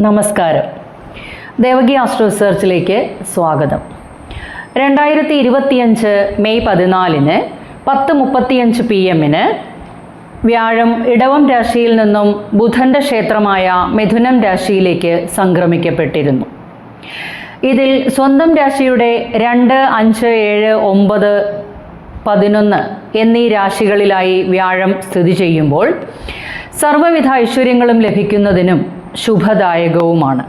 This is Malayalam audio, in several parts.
നമസ്കാരം. ദേവകി ആസ്ട്രോ റിസർച്ചിലേക്ക് സ്വാഗതം. രണ്ടായിരത്തി ഇരുപത്തിയഞ്ച് മെയ് പതിനാലിന് പത്ത് മുപ്പത്തിയഞ്ച് പി എമ്മിന് വ്യാഴം ഇടവം രാശിയിൽ നിന്നും ബുധന്റെ ക്ഷേത്രമായ മിഥുനം രാശിയിലേക്ക് സംക്രമിക്കപ്പെട്ടിരുന്നു. ഇതിൽ സ്വന്തം രാശിയുടെ രണ്ട് അഞ്ച് ഏഴ് ഒമ്പത് പതിനൊന്ന് എന്നീ രാശികളിലായി വ്യാഴം സ്ഥിതി ചെയ്യുമ്പോൾ സർവവിധ ഐശ്വര്യങ്ങളും ലഭിക്കുന്നതിനും ശുഭദായകവുമാണ്.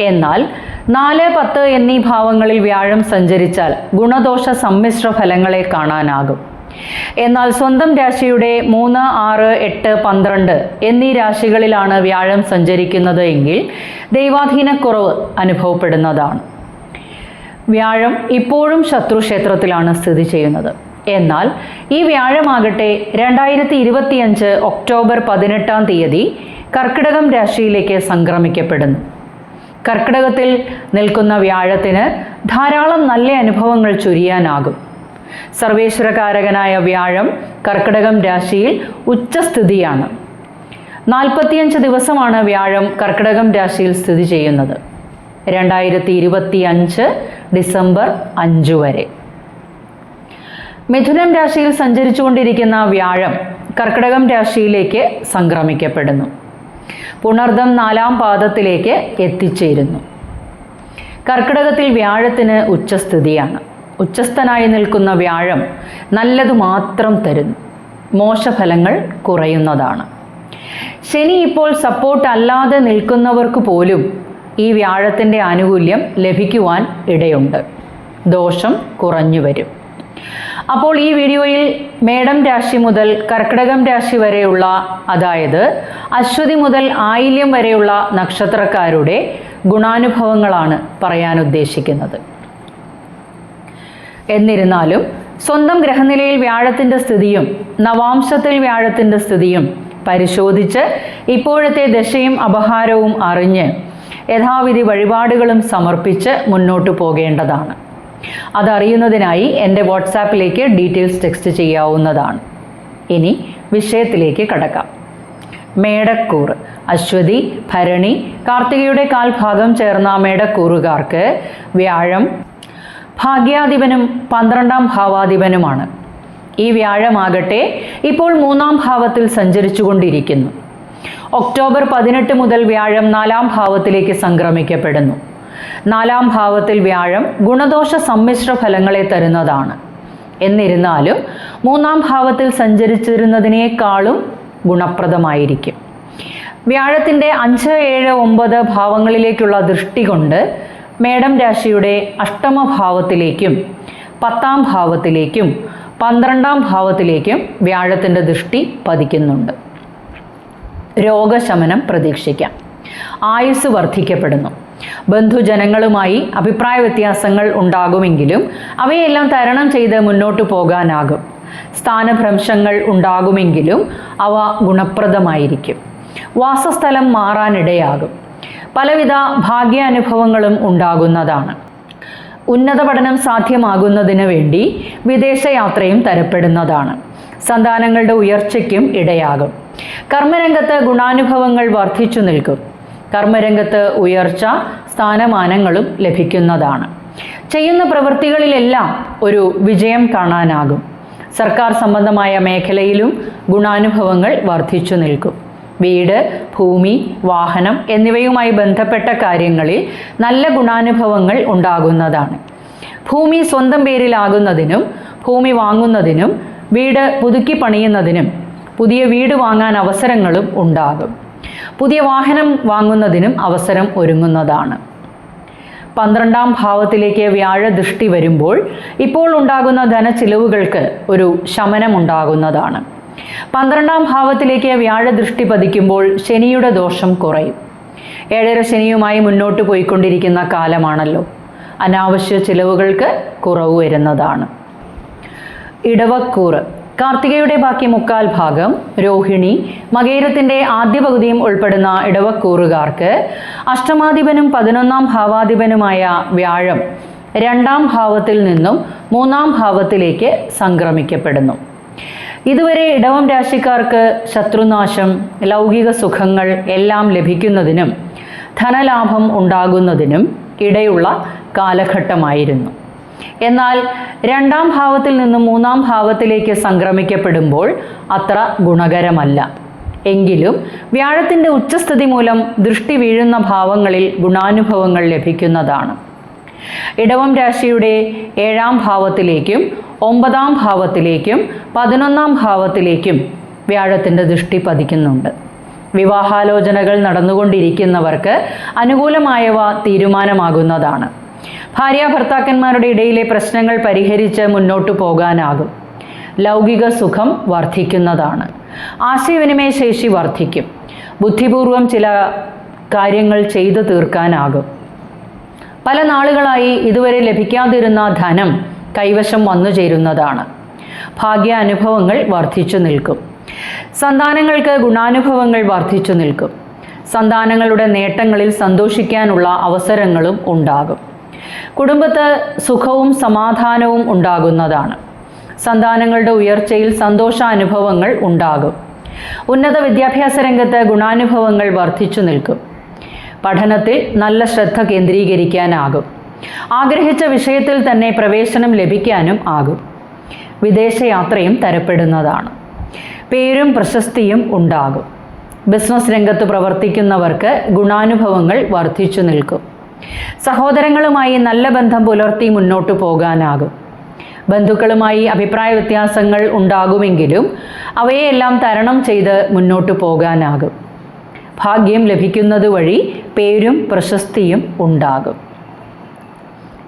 എന്നാൽ നാല് പത്ത് എന്നീ ഭാവങ്ങളിൽ വ്യാഴം സഞ്ചരിച്ചാൽ ഗുണദോഷ സമ്മിശ്ര ഫലങ്ങളെ കാണാനാകും. എന്നാൽ സ്വന്തം രാശിയുടെ മൂന്ന് ആറ് എട്ട് പന്ത്രണ്ട് എന്നീ രാശികളിലാണ് വ്യാഴം സഞ്ചരിക്കുന്നത് എങ്കിൽ ദൈവാധീനക്കുറവ് അനുഭവപ്പെടുന്നതാണ്. വ്യാഴം ഇപ്പോഴും ശത്രുക്ഷേത്രത്തിലാണ് സ്ഥിതി ചെയ്യുന്നത്. എന്നാൽ ഈ വ്യാഴമാകട്ടെ രണ്ടായിരത്തി ഇരുപത്തിയഞ്ച് ഒക്ടോബർ പതിനെട്ടാം തീയതി കർക്കിടകം രാശിയിലേക്ക് സംക്രമിക്കപ്പെടുന്നു. കർക്കിടകത്തിൽ നിൽക്കുന്ന വ്യാഴത്തിന് ധാരാളം നല്ല അനുഭവങ്ങൾ ചൊരിയാനാകും. സർവേശ്വരകാരകനായ വ്യാഴം കർക്കിടകം രാശിയിൽ ഉച്ചസ്ഥിതിയാണ്. നാൽപ്പത്തിയഞ്ച് ദിവസമാണ് വ്യാഴം കർക്കിടകം രാശിയിൽ സ്ഥിതി ചെയ്യുന്നത്. രണ്ടായിരത്തി ഇരുപത്തി അഞ്ച് ഡിസംബർ അഞ്ച് വരെ. മിഥുനം രാശിയിൽ സഞ്ചരിച്ചുകൊണ്ടിരിക്കുന്ന വ്യാഴം കർക്കിടകം രാശിയിലേക്ക് സംക്രമിക്കപ്പെടുന്നു. പുണർദം നാലാം പാദത്തിലേക്ക് എത്തിച്ചേരുന്നു. കർക്കിടകത്തിൽ വ്യാഴത്തിന് ഉച്ചസ്ഥിതിയാണ്. ഉച്ചസ്ഥനായി നിൽക്കുന്ന വ്യാഴം നല്ലതു മാത്രം തരുന്നു. മോശഫലങ്ങൾ കുറയുന്നതാണ്. ശനി ഇപ്പോൾ സപ്പോർട്ട് അല്ലാതെ നിൽക്കുന്നവർക്ക് പോലും ഈ വ്യാഴത്തിന്റെ ആനുകൂല്യം ലഭിക്കുവാൻ ഇടയുണ്ട്. ദോഷം കുറഞ്ഞു വരും. അപ്പോൾ ഈ വീഡിയോയിൽ മേടം രാശി മുതൽ കർക്കിടകം രാശി വരെയുള്ള അതായത് അശ്വതി മുതൽ ആയില്യം വരെയുള്ള നക്ഷത്രക്കാരുടെ ഗുണാനുഭവങ്ങളാണ് പറയാൻ ഉദ്ദേശിക്കുന്നത്. എന്നിരുന്നാലും സ്വന്തം ഗ്രഹനിലയിൽ വ്യാഴത്തിന്റെ സ്ഥിതിയും നവാംശത്തിൽ വ്യാഴത്തിന്റെ സ്ഥിതിയും പരിശോധിച്ച് ഇപ്പോഴത്തെ ദശയും അപഹാരവും അറിഞ്ഞ് യഥാവിധി വഴിപാടുകളും സമർപ്പിച്ച് മുന്നോട്ടു പോകേണ്ടതാണ്. അതറിയുന്നതിനായി എന്റെ വാട്സാപ്പിലേക്ക് ഡീറ്റെയിൽസ് ടെക്സ്റ്റ് ചെയ്യാവുന്നതാണ്. ഇനി വിഷയത്തിലേക്ക് കടക്കാം. മേടക്കൂർ അശ്വതി ഭരണി കാർത്തികയുടെ കാൽഭാഗം ചേർന്ന മേടക്കൂറുകാർക്ക് വ്യാഴം ഭാഗ്യാധിപനും പന്ത്രണ്ടാം ഭാവാധിപനുമാണ്. ഈ വ്യാഴമാകട്ടെ ഇപ്പോൾ മൂന്നാം ഭാവത്തിൽ സഞ്ചരിച്ചുകൊണ്ടിരിക്കുന്നു. ഒക്ടോബർ പതിനെട്ട് മുതൽ വ്യാഴം നാലാം ഭാവത്തിലേക്ക് സംക്രമിക്കപ്പെടുന്നു. നാലാം ഭാവത്തിൽ വ്യാഴം ഗുണദോഷ സമ്മിശ്ര ഫലങ്ങളെ തരുന്നതാണ്. എന്നിരുന്നാലും മൂന്നാം ഭാവത്തിൽ സഞ്ചരിച്ചിരുന്നതിനേക്കാളും ഗുണപ്രദമായിരിക്കും. വ്യാഴത്തിന്റെ അഞ്ച് ഏഴ് ഒമ്പത് ഭാവങ്ങളിലേക്കുള്ള ദൃഷ്ടി കൊണ്ട് മേടം രാശിയുടെ അഷ്ടമഭാവത്തിലേക്കും പത്താം ഭാവത്തിലേക്കും പന്ത്രണ്ടാം ഭാവത്തിലേക്കും വ്യാഴത്തിന്റെ ദൃഷ്ടി പതിക്കുന്നുണ്ട്. രോഗശമനം പ്രതീക്ഷിക്കാം. ആയുസ് വർദ്ധിക്കപ്പെടുന്നു. ബന്ധുജനങ്ങളുമായി അഭിപ്രായ വ്യത്യാസങ്ങൾ ഉണ്ടാകുമെങ്കിലും അവയെല്ലാം തരണം ചെയ്ത് മുന്നോട്ടു പോകാനാകും. സ്ഥാനഭ്രംശങ്ങൾ ഉണ്ടാകുമെങ്കിലും അവ ഗുണപ്രദമായിരിക്കും. വാസസ്ഥലം മാറാനിടയാകും. പലവിധ ഭാഗ്യാനുഭവങ്ങളും ഉണ്ടാകുന്നതാണ്. ഉന്നത പഠനം സാധ്യമാകുന്നതിന് വേണ്ടി വിദേശയാത്രയും തരപ്പെടുന്നതാണ്. സന്താനങ്ങളുടെ ഉയർച്ചയ്ക്കും ഇടയാകും. കർമ്മരംഗത്ത് ഗുണാനുഭവങ്ങൾ വർദ്ധിച്ചു നിൽക്കും. കർമ്മരംഗത്ത് ഉയർച്ച സ്ഥാനമാനങ്ങളും ലഭിക്കുന്നതാണ്. ചെയ്യുന്ന പ്രവൃത്തികളിലെല്ലാം ഒരു വിജയം കാണാനാകും. സർക്കാർ സംബന്ധമായ മേഖലയിലും ഗുണാനുഭവങ്ങൾ വർദ്ധിച്ചു നിൽക്കും. വീട് ഭൂമി വാഹനം എന്നിവയുമായി ബന്ധപ്പെട്ട കാര്യങ്ങളിൽ നല്ല ഗുണാനുഭവങ്ങൾ ഉണ്ടാകുന്നതാണ്. ഭൂമി സ്വന്തം പേരിലാകുന്നതിനും ഭൂമി വാങ്ങുന്നതിനും വീട് പുതുക്കി പണിയുന്നതിനും പുതിയ വീട് വാങ്ങാൻ അവസരങ്ങളും ഉണ്ടാകും. പുതിയ വാഹനം വാങ്ങുന്നതിനും അവസരം ഒരുങ്ങുന്നതാണ്. പന്ത്രണ്ടാം ഭാവത്തിലേക്ക് വ്യാഴ ദൃഷ്ടി വരുമ്പോൾ ഇപ്പോൾ ഉണ്ടാകുന്ന ധനച്ചിലവുകൾക്ക് ഒരു ശമനമുണ്ടാകുന്നതാണ്. പന്ത്രണ്ടാം ഭാവത്തിലേക്ക് വ്യാഴ ദൃഷ്ടി പതിക്കുമ്പോൾ ശനിയുടെ ദോഷം കുറയും. ഏഴര ശനിയുമായി മുന്നോട്ട് പോയിക്കൊണ്ടിരിക്കുന്ന കാലമാണല്ലോ. അനാവശ്യ ചിലവുകൾക്ക് കുറവ് വരുന്നതാണ്. ഇടവക്കൂറ്. കാർത്തികയുടെ ബാക്കി മുക്കാൽ ഭാഗം രോഹിണി മകേരത്തിന്റെ ആദ്യ പകുതിയും ഉൾപ്പെടുന്ന ഇടവക്കൂറുകാർക്ക് അഷ്ടമാധിപനും പതിനൊന്നാം ഭാവാധിപനുമായ വ്യാഴം രണ്ടാം ഭാവത്തിൽ നിന്നും മൂന്നാം ഭാവത്തിലേക്ക് സംക്രമിക്കപ്പെടുന്നു. ഇതുവരെ ഇടവം രാശിക്കാർക്ക് ശത്രുനാശം ലൗകിക സുഖങ്ങൾ എല്ലാം ലഭിക്കുന്നതിനും ധനലാഭം ഉണ്ടാകുന്നതിനും ഇടയുള്ള കാലഘട്ടമായിരുന്നു. എന്നാൽ രണ്ടാം ഭാവത്തിൽ നിന്ന് മൂന്നാം ഭാവത്തിലേക്ക് സംക്രമിക്കപ്പെടുമ്പോൾ അത്ര ഗുണകരമല്ല. എങ്കിലും വ്യാഴത്തിന്റെ ഉച്ചസ്ഥിതി മൂലം ദൃഷ്ടി വീഴുന്ന ഭാവങ്ങളിൽ ഗുണാനുഭവങ്ങൾ ലഭിക്കുന്നതാണ്. ഇടവം രാശിയുടെ ഏഴാം ഭാവത്തിലേക്കും ഒമ്പതാം ഭാവത്തിലേക്കും പതിനൊന്നാം ഭാവത്തിലേക്കും വ്യാഴത്തിന്റെ ദൃഷ്ടി പതിക്കുന്നുണ്ട്. വിവാഹാലോചനകൾ നടന്നുകൊണ്ടിരിക്കുന്നവർക്ക് അനുകൂലമായവ തീരുമാനമാകുന്നതാണ്. ഭാര്യ ഭർത്താക്കന്മാരുടെ ഇടയിലെ പ്രശ്നങ്ങൾ പരിഹരിച്ച് മുന്നോട്ടു പോകാനാകും. ലൗകിക സുഖം വർദ്ധിക്കുന്നതാണ് ആശയവിനിമയ ശേഷി വർദ്ധിക്കും ബുദ്ധിപൂർവം ചില കാര്യങ്ങൾ ചെയ്തു തീർക്കാനാകും. പല നാളുകളായി ഇതുവരെ ലഭിക്കാതിരുന്ന ധനം കൈവശം വന്നു ചേരുന്നതാണ്. ഭാഗ്യ അനുഭവങ്ങൾ വർദ്ധിച്ചു നിൽക്കും. സന്താനങ്ങൾക്ക് ഗുണാനുഭവങ്ങൾ വർദ്ധിച്ചു നിൽക്കും. സന്താനങ്ങളുടെ നേട്ടങ്ങളിൽ സന്തോഷിക്കാനുള്ള അവസരങ്ങളും ഉണ്ടാകും. കുടുംബത്ത് സുഖവും സമാധാനവും ഉണ്ടാകുന്നതാണ്. സന്താനങ്ങളുടെ ഉയർച്ചയിൽ സന്തോഷാനുഭവങ്ങൾ ഉണ്ടാകും. ഉന്നത വിദ്യാഭ്യാസ രംഗത്ത് ഗുണാനുഭവങ്ങൾ വർദ്ധിച്ചു നിൽക്കും. പഠനത്തിൽ നല്ല ശ്രദ്ധ കേന്ദ്രീകരിക്കാനാകും. ആഗ്രഹിച്ച വിഷയത്തിൽ തന്നെ പ്രവേശനം ലഭിക്കാനും ആകും. വിദേശയാത്രയും തരപ്പെടുന്നതാണ്. പേരും പ്രശസ്തിയും ഉണ്ടാകും. ബിസിനസ് രംഗത്ത് പ്രവർത്തിക്കുന്നവർക്ക് ഗുണാനുഭവങ്ങൾ വർദ്ധിച്ചു നിൽക്കും. സഹോദരങ്ങളുമായി നല്ല ബന്ധം പുലർത്തി മുന്നോട്ടു പോകാനാകും. ബന്ധുക്കളുമായി അഭിപ്രായ വ്യത്യാസങ്ങൾ ഉണ്ടാകുമെങ്കിലും അവയെല്ലാം തരണം ചെയ്ത് മുന്നോട്ടു പോകാനാകും. ഭാഗ്യം ലഭിക്കുന്നത് വഴി പേരും പ്രശസ്തിയും ഉണ്ടാകും.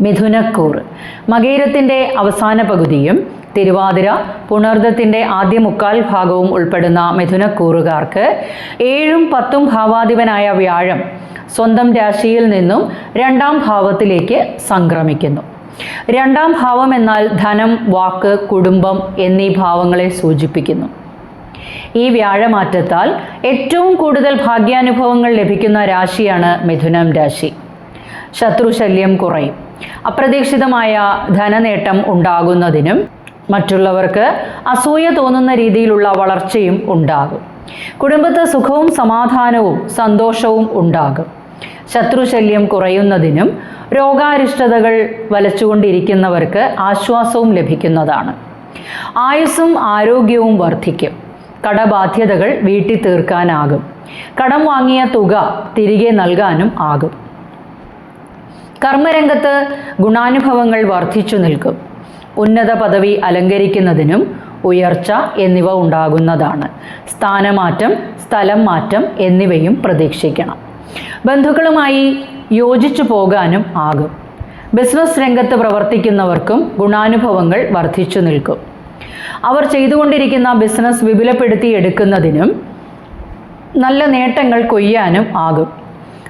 മിഥുനക്കൂർ. മകേരത്തിന്റെ അവസാന പകുതിയും തിരുവാതിര പുണർദത്തിന്റെ ആദ്യ മുക്കാൽ ഭാഗവും ഉൾപ്പെടുന്ന മിഥുനക്കൂറുകാർക്ക് ഏഴും പത്തും ഭാവാധിപനായ വ്യാഴം സ്വന്തം രാശിയിൽ നിന്നും രണ്ടാം ഭാവത്തിലേക്ക് സംക്രമിക്കുന്നു. രണ്ടാം ഭാവം എന്നാൽ ധനം വാക്ക് കുടുംബം എന്നീ ഭാവങ്ങളെ സൂചിപ്പിക്കുന്നു. ഈ വ്യാഴമാറ്റത്താൽ ഏറ്റവും കൂടുതൽ ഭാഗ്യാനുഭവങ്ങൾ ലഭിക്കുന്ന രാശിയാണ് മിഥുനം രാശി. ശത്രുശല്യം കുറയും. അപ്രതീക്ഷിതമായ ധനനേട്ടം ഉണ്ടാകുന്നതിനും മറ്റുള്ളവർക്ക് അസൂയ തോന്നുന്ന രീതിയിലുള്ള വളർച്ചയും ഉണ്ടാകും. കുടുംബത്ത് സുഖവും സമാധാനവും സന്തോഷവും ഉണ്ടാകും. ശത്രുശല്യം കുറയുന്നതിനും രോഗാരിഷ്ടതകൾ വലച്ചുകൊണ്ടിരിക്കുന്നവർക്ക് ആശ്വാസവും ലഭിക്കുന്നതാണ്. ആയുസ്സും ആരോഗ്യവും വർദ്ധിക്കും. കടബാധ്യതകൾ വീട്ടി തീർക്കാനാകും കടം വാങ്ങിയ തുക തിരികെ നൽകാനും ആകും. കർമ്മരംഗത്ത് ഗുണാനുഭവങ്ങൾ വർദ്ധിച്ചു നിൽക്കും. ഉന്നത പദവി അലങ്കരിക്കുന്നതിനും ഉയർച്ച എന്നിവ ഉണ്ടാകുന്നതാണ്. സ്ഥാനമാറ്റം സ്ഥലം മാറ്റം എന്നിവയും പ്രതീക്ഷിക്കണം. ബന്ധുക്കളുമായി യോജിച്ചു പോകാനും ആകും. ബിസിനസ് രംഗത്ത് പ്രവർത്തിക്കുന്നവർക്കും ഗുണാനുഭവങ്ങൾ വർദ്ധിച്ചു നിൽക്കും. അവർ ചെയ്തുകൊണ്ടിരിക്കുന്ന ബിസിനസ് വിപുലപ്പെടുത്തി എടുക്കുന്നതിനും നല്ല നേട്ടങ്ങൾ കൊയ്യാനും ആകും.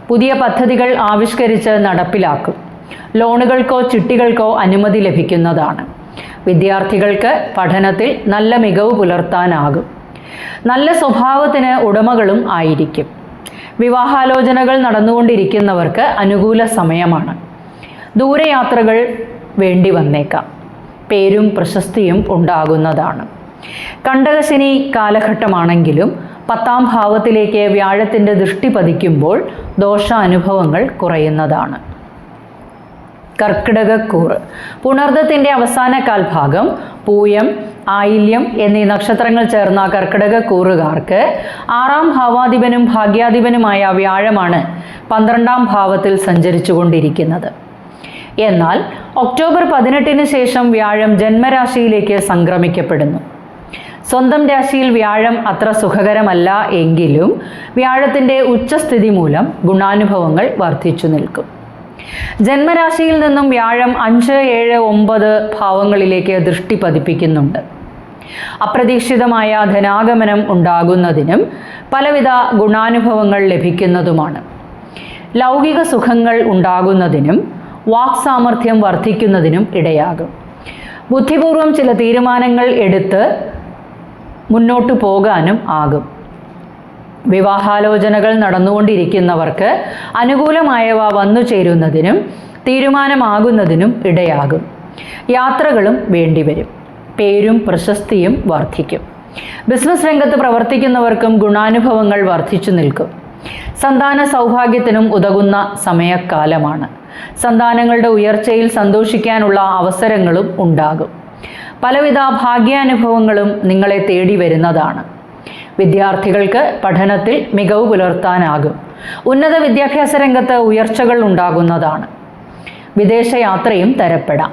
പുതിയ പദ്ധതികൾ ആവിഷ്കരിച്ച് നടപ്പിലാക്കും. ലോണുകൾക്കോ ചിട്ടികൾക്കോ അനുമതി ലഭിക്കുന്നതാണ്. വിദ്യാർത്ഥികൾക്ക് പഠനത്തിൽ നല്ല മികവ് പുലർത്താനാകും. നല്ല സ്വഭാവത്തിന് ഉടമകളും ആയിരിക്കും. വിവാഹാലോചനകൾ നടന്നുകൊണ്ടിരിക്കുന്നവർക്ക് അനുകൂല സമയമാണ്. ദൂരയാത്രകൾ വേണ്ടി വന്നേക്കാം. പേരും പ്രശസ്തിയും ഉണ്ടാകുന്നതാണ്. കണ്ടകശനി കാലഘട്ടമാണെങ്കിലും പത്താം ഭാവത്തിലേക്ക് വ്യാഴത്തിന്റെ ദൃഷ്ടി പതിക്കുമ്പോൾ ദോഷാനുഭവങ്ങൾ കുറയുന്നതാണ്. കർക്കിടകക്കൂറ് പുണർദത്തിന്റെ അവസാന കാൽഭാഗം പൂയം ആയില്യം എന്നീ നക്ഷത്രങ്ങൾ ചേർന്ന കർക്കിടകക്കൂറുകാർക്ക് ആറാം ഭാവാധിപനും ഭാഗ്യാധിപനുമായ വ്യാഴമാണ് പന്ത്രണ്ടാം ഭാവത്തിൽ സഞ്ചരിച്ചു കൊണ്ടിരിക്കുന്നത് എന്നാൽ ഒക്ടോബർ പതിനെട്ടിന് ശേഷം വ്യാഴം ജന്മരാശിയിലേക്ക് സംക്രമിക്കപ്പെടുന്നു. സ്വന്തം രാശിയിൽ വ്യാഴം അത്ര സുഖകരമല്ല എങ്കിലും വ്യാഴത്തിന്റെ ഉച്ചസ്ഥിതി മൂലം ഗുണാനുഭവങ്ങൾ വർദ്ധിച്ചു നിൽക്കും. ജന്മരാശിയിൽ നിന്നും വ്യാഴം അഞ്ച് ഏഴ് ഒമ്പത് ഭാവങ്ങളിലേക്ക് ദൃഷ്ടി പതിപ്പിക്കുന്നുണ്ട്. അപ്രതീക്ഷിതമായ ധനാഗമനം ഉണ്ടാകുന്നതിനും പലവിധ ഗുണാനുഭവങ്ങൾ ലഭിക്കുന്നതുമാണ്. ലൗകിക സുഖങ്ങൾ ഉണ്ടാകുന്നതിനും വാക് സാമർഥ്യം വർദ്ധിക്കുന്നതിനും ഇടയാകും. ബുദ്ധിപൂർവം ചില തീരുമാനങ്ങൾ എടുത്ത് മുന്നോട്ടു പോകാനും ആകും. വിവാഹാലോചനകൾ നടന്നുകൊണ്ടിരിക്കുന്നവർക്ക് അനുകൂലമായവ വന്നു ചേരുന്നതിനും തീരുമാനമാകുന്നതിനും ഇടയാകും. യാത്രകളും വേണ്ടിവരും. പേരും പ്രശസ്തിയും വർദ്ധിക്കും. ബിസിനസ് രംഗത്ത് പ്രവർത്തിക്കുന്നവർക്കും ഗുണാനുഭവങ്ങൾ വർദ്ധിച്ചു നിൽക്കും. സന്താന സൗഭാഗ്യത്തിനും ഉതകുന്ന സമയക്കാലമാണ്. സന്താനങ്ങളുടെ ഉയർച്ചയിൽ സന്തോഷിക്കാനുള്ള അവസരങ്ങളും ഉണ്ടാകും. പലവിധ ഭാഗ്യാനുഭവങ്ങളും നിങ്ങളെ തേടി വരുന്നതാണ്. വിദ്യാർത്ഥികൾക്ക് പഠനത്തിൽ മികവ് പുലർത്താനാകും. ഉന്നത വിദ്യാഭ്യാസ രംഗത്ത് ഉയർച്ചകൾ ഉണ്ടാകുന്നതാണ്. വിദേശയാത്രയും തരപ്പെടാം.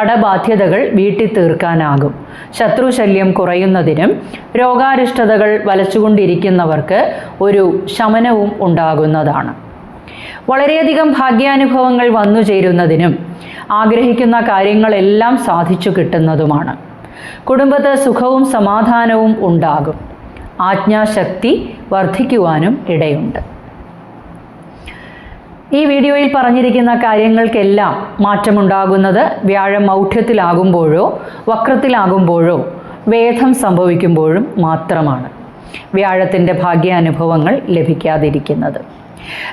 കടബാധ്യതകൾ വീട്ടിൽ തീർക്കാനാകും ശത്രുശല്യം കുറയുന്നതിനും രോഗാരിഷ്ടതകൾ വലച്ചുകൊണ്ടിരിക്കുന്നവർക്ക് ഒരു ശമനവും ഉണ്ടാകുന്നതാണ്. വളരെയധികം ഭാഗ്യാനുഭവങ്ങൾ വന്നു ചേരുന്നതിനും ആഗ്രഹിക്കുന്ന കാര്യങ്ങളെല്ലാം സാധിച്ചു കിട്ടുന്നതുമാണ്. കുടുംബത്ത് സുഖവും സമാധാനവും ഉണ്ടാകും. ആജ്ഞാശക്തി വർദ്ധിക്കുവാനും ഇടയുണ്ട്. ഈ വീഡിയോയിൽ പറഞ്ഞിരിക്കുന്ന കാര്യങ്ങൾക്കെല്ലാം മാറ്റമുണ്ടാകുന്നത് വ്യാഴം മൗഢ്യത്തിലാകുമ്പോഴോ വക്രത്തിലാകുമ്പോഴോ വേദം സംഭവിക്കുമ്പോഴും മാത്രമാണ് വ്യാഴത്തിന്റെ ഭാഗ്യാനുഭവങ്ങൾ ലഭിക്കാതിരിക്കുന്നത്.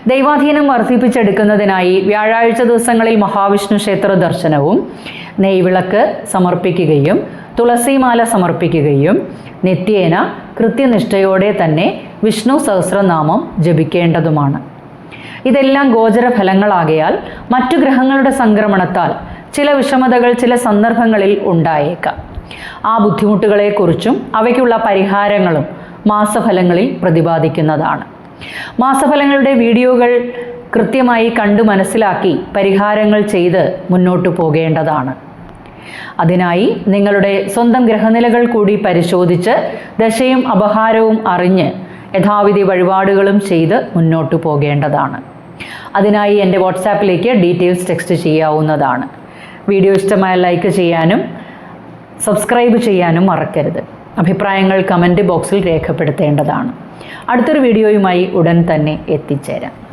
ദൈവാധീനം വർദ്ധിപ്പിച്ചെടുക്കുന്നതിനായി വ്യാഴാഴ്ച ദിവസങ്ങളിൽ മഹാവിഷ്ണു ക്ഷേത്ര ദർശനവും നെയ്വിളക്ക് സമർപ്പിക്കുകയും തുളസിമാല സമർപ്പിക്കുകയും നിത്യേന കൃത്യനിഷ്ഠയോടെ തന്നെ വിഷ്ണു സഹസ്രനാമം ജപിക്കേണ്ടതുമാണ്. ഇതെല്ലാം ഗോചര ഫലങ്ങളാകയാൽ മറ്റു ഗ്രഹങ്ങളുടെ സംക്രമണത്താൽ ചില വിഷമതകൾ ചില സന്ദർഭങ്ങളിൽ ഉണ്ടായേക്കാം. ആ ബുദ്ധിമുട്ടുകളെക്കുറിച്ചും അവയ്ക്കുള്ള പരിഹാരങ്ങളും മാസഫലങ്ങളിൽ പ്രതിപാദിക്കുന്നതാണ്. മാസഫലങ്ങളുടെ വീഡിയോകൾ കൃത്യമായി കണ്ടു മനസ്സിലാക്കി പരിഹാരങ്ങൾ ചെയ്ത് മുന്നോട്ടു പോകേണ്ടതാണ്. അതിനായി നിങ്ങളുടെ സ്വന്തം ഗ്രഹനിലകൾ കൂടി പരിശോധിച്ച് ദശയും അപഹാരവും അറിഞ്ഞ് യഥാവിധി വഴിപാടുകളും ചെയ്ത് മുന്നോട്ടു പോകേണ്ടതാണ്. അതിനായി എന്റെ വാട്സാപ്പിലേക്ക് ഡീറ്റെയിൽസ് ടെക്സ്റ്റ് ചെയ്യാവുന്നതാണ്. വീഡിയോ ഇഷ്ടമായ ലൈക്ക് ചെയ്യാനും സബ്സ്ക്രൈബ് ചെയ്യാനും മറക്കരുത്. അഭിപ്രായങ്ങൾ കമന്റ് ബോക്സിൽ രേഖപ്പെടുത്തേണ്ടതാണ്. അടുത്തൊരു വീഡിയോയുമായി ഉടൻ തന്നെ എത്തിച്ചേരാം.